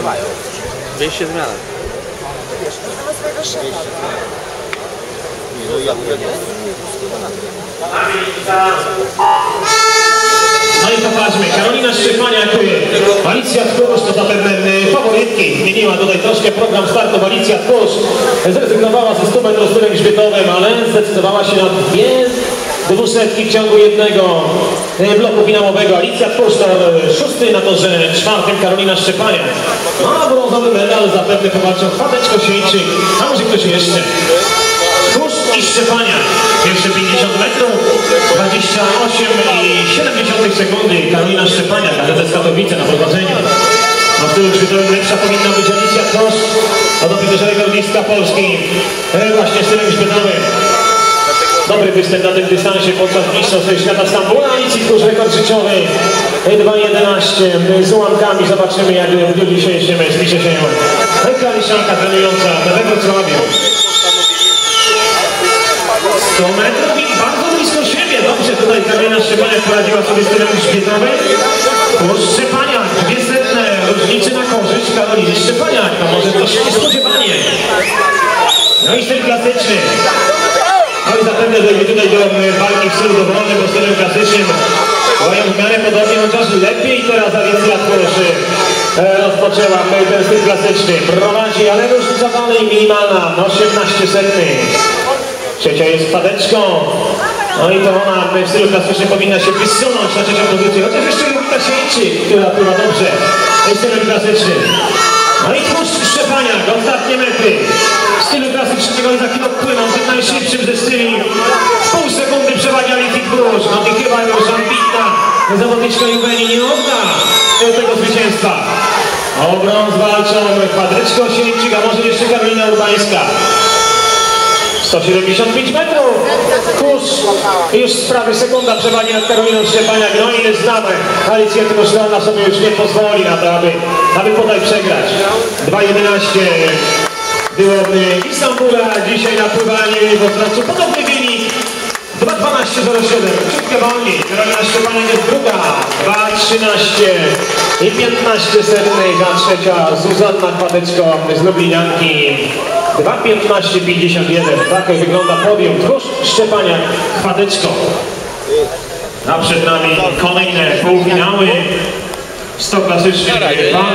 Pływają. 200 zmian. Na swojego szefa. No i popatrzmy, Karolina Szczepaniak, Alicja Tchórz to zapewne y, faworytki. Zmieniła tutaj troszkę program startu Alicja Tchórz. Zrezygnowała ze 100 metrów stylem grzbietowym, ale zdecydowała się na dwie dwusetki w ciągu jednego y, bloku finałowego. Alicja to y, szósty na torze czwartym Karolina Szczepaniak. No a brązowy medal zapewne powalczą Chwadeczko Sieńczyk, a może ktoś jeszcze. Tchórz i Szczepaniak. Pierwsze 50 metrów, 28,7 sekundy. Karolina Szczepaniak, ale z Katowice na prowadzeniu. Na tyłu grzbietowym lepsza powinna być Alicja Tchórz. Od oficerza rekordzistka Polski. E, właśnie stylem grzbietowym. Dobry występ na tym dystansie podczas Mistrzostw Świata Stambula. Alicji Tchórz rekord życiowy. E, 2.11 z ułamkami. Zobaczymy jak w dniu dzisiejszym spisze się Kaliszanka trenująca we Wrocławiu. 100 metrów i bardzo blisko siebie. Dobrze tutaj Karolina Szczepaniak poradziła sobie z tylem grzbietowym. Do e, walki w stylu dowolnym, bo stylem klasycznym mają w miarę podobnie, chociaż lepiej teraz Alicja Tchórz e, rozpoczęła ten styl klasyczny. Prowadzi, ale różnica dalej minimalna, no 18 setnych. Trzecia jest padeczką. No i to ona w stylu klasycznym powinna się wysunąć na trzecią pozycję. Chociaż jeszcze Jowita Sieńczyk, która pływa dobrze w stylu klasycznym. No i tłuszcz Szczepaniak, ostatnie metry. W stylu klasycznym on za chwilę płyną tym najszybszym ze styli. Sekundy przewagi Tłuszcz. No i chyba już ambitna zawodniczka Juweni nie odda tego zwycięstwa. O brąz walczą Kwadryczko Sieńczyk, a może jeszcze Karolina Urbańska. 175 metrów. Kurz już prawie sekunda przewagi nad Karoliną Szczepaniak. No ile znamy. Alicja Tymoszlana sobie już nie pozwoli na to, aby, aby tutaj przegrać. 2.11 było w dzisiaj na pływaniu w Ostrowcu podobny wynik. 2.12.07, krótkie wolni. Karolina Szczepaniak jest druga. 2.13 i 15 setnej za trzecia Zuzanna Kwadeczko z Lublinianki. 2.15.51. Tak wygląda podium. Tłuszcz Szczepaniak Kwadeczko. A przed nami kolejne półfinały. 100 klasycznych panów.